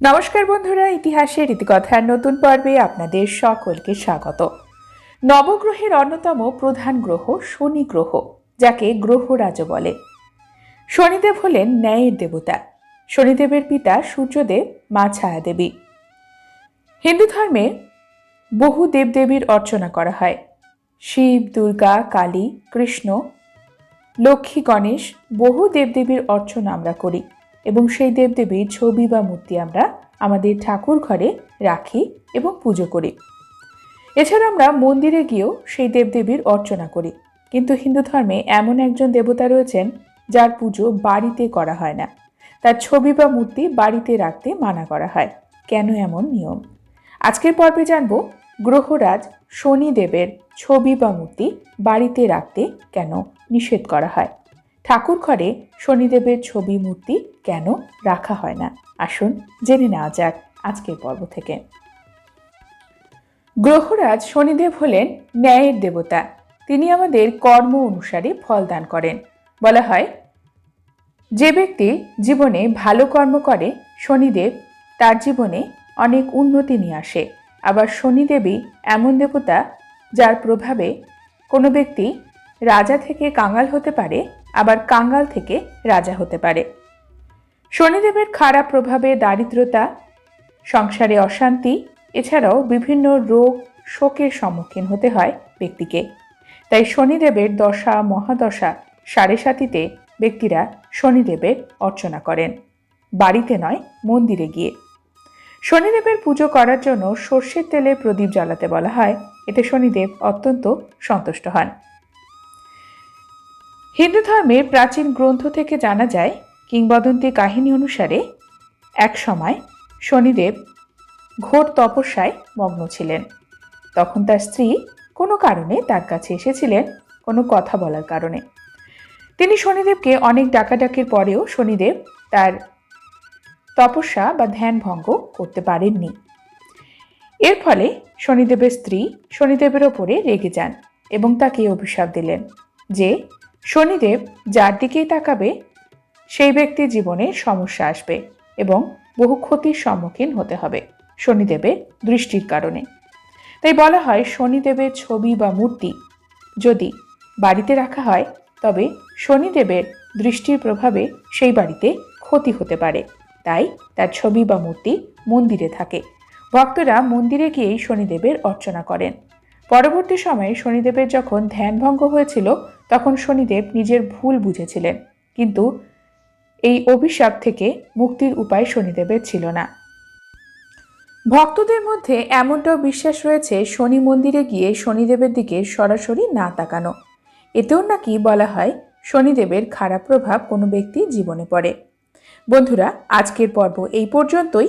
নমস্কার বন্ধুরা ইতিহাসের রীতিকথার নতুন পর্বে আপনাদের সকলকে স্বাগত। নবগ্রহের অন্যতম প্রধান গ্রহ শনি গ্রহ, যাকে গ্রহরাজ বলে। শনিদেব হলেন ন্যায়ের দেবতা। শনিদেবের পিতা সূর্যদেব, মা ছায়া দেবী হিন্দু ধর্মে বহু দেবদেবীর অর্চনা করা হয়। শিব, দুর্গা, কালী, কৃষ্ণ, লক্ষ্মী, গণেশ, বহু দেবদেবীর অর্চনা আমরা করি। এবং সেই দেবদেবীর ছবি বা মূর্তি আমরা আমাদের ঠাকুর ঘরে রাখি এবং পুজো করি। এছাড়া আমরা মন্দিরে গিয়েও সেই দেবদেবীর অর্চনা করি। কিন্তু হিন্দু ধর্মে এমন একজন দেবতা রয়েছেন যার পুজো বাড়িতে করা হয় না। তার ছবি বা মূর্তি বাড়িতে রাখতে মানা করা হয়। কেন এমন নিয়ম? আজকের পর্বে জানব, গ্রহরাজ শনিদেবের ছবি বা মূর্তি বাড়িতে রাখতে কেন নিষেধ করা হয়। ঠাকুর ঘরে শনিদেবের ছবি, মূর্তি কেন রাখা হয় না? আসুন জেনে নেওয়া যাক আজকের পর্ব থেকে। গ্রহরাজ শনিদেব হলেন ন্যায়ের দেবতা। তিনি আমাদের কর্ম অনুসারে ফল দান করেন। বলা হয়, যে ব্যক্তি জীবনে ভালো কর্ম করে শনিদেব, তার জীবনে অনেক উন্নতি নিয়ে আসে। আবার শনিদেবী এমন দেবতা যার প্রভাবে কোনো ব্যক্তি রাজা থেকে কাঙ্গাল হতে পারে, আবার কাঙ্গাল থেকে রাজা হতে পারে। শনিদেবের খারাপ প্রভাবে দারিদ্রতা, সংসারে অশান্তি, এছাড়াও বিভিন্ন রোগ, শোকের সম্মুখীন হতে হয় ব্যক্তিকে। তাই শনিদেবের দশা, মহাদশা সাড়ে সাতিতে ব্যক্তিরা শনিদেবের অর্চনা করেন। বাড়িতে নয়, মন্দিরে গিয়ে। শনিদেবের পুজো করার জন্য সর্ষের তেলে প্রদীপ জ্বালাতে বলা হয়। এতে শনিদেব অত্যন্ত সন্তুষ্ট হন। হিন্দু ধর্মের প্রাচীন গ্রন্থ থেকে জানা যায় কিংবদন্তি কাহিনী অনুসারে এক সময় শনিদেব ঘোর তপস্যায় মগ্ন ছিলেন। তখন তার স্ত্রী কোনো কারণে তার কাছে এসেছিলেন কোনো কথা বলার কারণে। তিনি শনিদেবকে অনেক ডাকাডাকির পরেও শনিদেব তার তপস্যা বা ধ্যান ভঙ্গ করতে পারেননি। এর ফলে শনিদেবের স্ত্রী শনিদেবের ওপরে রেগে যান এবং তাকে অভিশাপ দিলেন যে শনিদেব যার দিকেই তাকাবে, সেই ব্যক্তির জীবনে সমস্যা আসবে এবং বহু ক্ষতির সম্মুখীন হতে হবে শনিদেবের দৃষ্টির কারণে। তাই বলা হয় শনিদেবের ছবি বা মূর্তি যদি বাড়িতে রাখা হয়, তবে শনিদেবের দৃষ্টির প্রভাবে সেই বাড়িতে ক্ষতি হতে পারে। তাই তার ছবি বা মূর্তি মন্দিরে থাকে। ভক্তরা মন্দিরে গিয়েই শনিদেবের অর্চনা করেন। পরবর্তী সময়ে শনিদেবের যখন ধ্যানভঙ্গ হয়েছিল তখন শনিদেব নিজের ভুল বুঝেছিলেন, কিন্তু এই অভিশাপ থেকে মুক্তির উপায় শনিদেবের ছিল না। ভক্তদের মধ্যে এমনটাও বিশ্বাস রয়েছে, শনি মন্দিরে গিয়ে শনিদেবের দিকে সরাসরি না তাকানো। এতেও নাকি বলা হয়, শনিদেবের খারাপ প্রভাব কোনো ব্যক্তির জীবনে পড়ে। বন্ধুরা, আজকের পর্ব এই পর্যন্তই।